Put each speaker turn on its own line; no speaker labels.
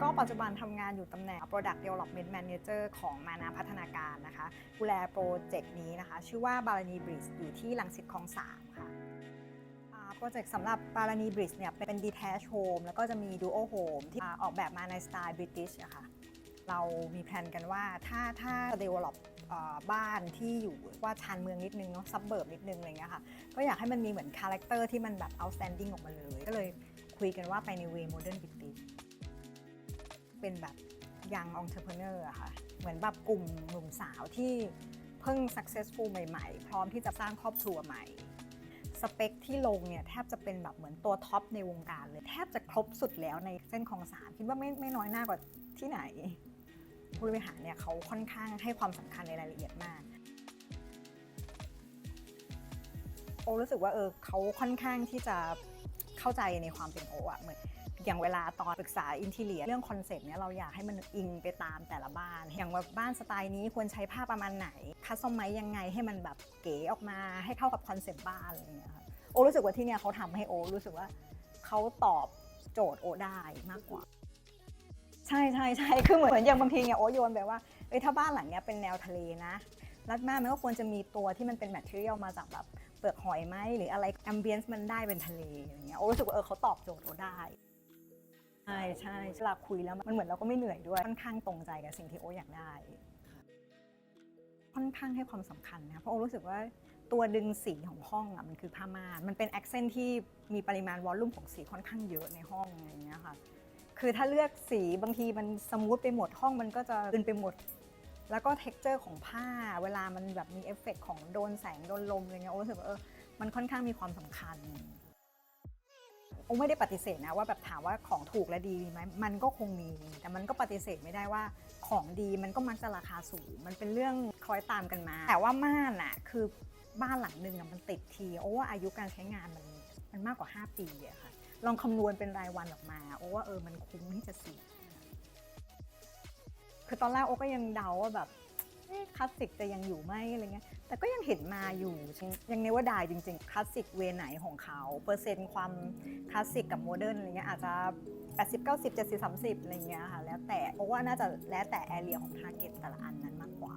ก็ปัจจุบันทำงานอยู่ตำแหน่ง Product Development Manager ของมานาพัฒนาการนะคะดูแลโปรเจกต์นี้นะคะ ชื่อว่าบาลานีบริดจ์อยู่ที่ลังสิตคลองสามค่ะโปรเจกต์สำหรับบาลานีบริดจ์เนี่ยเป็น detached home แล้วก็จะมี duo home ที่ออกแบบมาในสไตล์ British อะคะเรามีแผนกันว่าถ้าถ้า develop เอ่อบ้านที่อยู่ว่าชานเมืองนิดนึงเนาะซับเบิร์บนิดนึงอะไรเงี้ยค่ะก็อยากให้มันมีเหมือนคาแรคเตอร์ที่มันแบบ outstanding ออกมาเลย ก็เลยคุยกันว่าไปในเว modern British เป็นแบบ young entrepreneur อะค่ะ เหมือนแบบกลุ่มหนุ่มสาวที่เพิ่ง successful ใหม่ๆ พร้อมที่จะสร้างครอบครัวใหม่ สเปคที่ลงเนี่ยแทบจะเป็นแบบเหมือนตัวท็อปในวงการเลย แทบจะครบสุดแล้วในเส้นของสามคิดว่าไม่ไม่น้อยหน้ากว่าที่ไหน ผู้บริหารเนี่ยเขาค่อนข้างให้ความสำคัญในรายละเอียดมากโอรู้สึกว่าเออเขาค่อนข้างที่จะเข้าใจในความเป็นโออะเหมือน อย่างเวลาตอนปรึกษาอินทีเลียเรื่องคอนเซปต์เนี่ยเราอยากให้มันอิงไปตามแต่ละบ้าน อย่างว่าบ้านสไตล์นี้ควรใช้ผ้าประมาณไหน คัสตอมไมยังไงให้มันแบบเก๋ออกมาให้เข้ากับคอนเซปต์บ้านอะไรอย่างเงี้ยค่ะโอรู้สึกว่าที่เนี่ยเขาทำให้โอรู้สึกว่าเขาตอบโจทย์โอได้มากกว่า ใช่ใช่ใช่คือเหมือนอย่างบางทีเนี่ยโอโยนแบบว่าเอ้ยถ้าบ้านหลังเนี้ยเป็นแนวทะเลนะรัดมากมันก็ควรจะมีตัวที่มันเป็นแมทเทียลมาจากแบบเปลือกหอยไหมหรืออะไรแอมเบียนซ์มันได้เป็นทะเลอย่างเงี้ยโอรู้สึกว่าเออเขาตอบโจทย์โอได้ ใช่ใช่เวลาคุยแล้วมันเหมือนเราก็ไม่เหนื่อยด้วยค่อนข้างตรงใจกับสิ่งที่โออยากได้ ค่อนข้างให้ความสำคัญนะเพราะโอรู้สึกว่าตัวดึงสีของห้องอะมันคือผ้าม่านมันเป็นแอคเซนที่มีปริมาณวอลลุ่มของสีค่อนข้างเยอะในห้องอะไรอย่างเงี้ยค่ะคือถ้าเลือกสีบางทีมันสมูทไปหมดห้องมันก็จะดึนไปหมด แล้วก็เท็กเจอร์ของผ้า เวลามันแบบมีเอฟเฟกต์ของโดนแสงโดนลมอะไรเงี้ยโอ้รู้สึกว่าเออมันค่อนข้างมีความสำคัญ โอ้ไม่ได้ปฏิเสธนะว่าแบบถามว่าของถูกและดีมีไหมมันก็คงมี แต่มันก็ปฏิเสธไม่ได้ว่าของดีมันก็มักจะราคาสูง มันเป็นเรื่องคล้อยตามกันมา แต่ว่าม่านอะคือบ้านหลังหนึ่งอะมันติดทีโอ้ว่าอายุการใช้งานมันมันมากกว่า 5 ปีอะค่ะลองคำนวณเป็นรายวันออกมา โอ้ว่าเออมันคุ้มที่จะเสียคือตอนแรกโอ้ก็ยังเดาว่าแบบ คลาสสิกจะยังอยู่ไหมอะไรเงี้ย แต่ก็ยังเห็นมาอยู่ ยังเนว่าดายจริงๆ คลาสสิกเวไหนของเขา เปอร์เซ็นต์ความคลาสสิกกับโมเดิร์นอะไรเงี้ยอาจจะ 80 90 70 30 อะไรเงี้ยค่ะ แล้วแต่เพราะว่าน่าจะแล้วแต่แอเรียของทาร์เก็ตแต่ละอันนั้นมากกว่า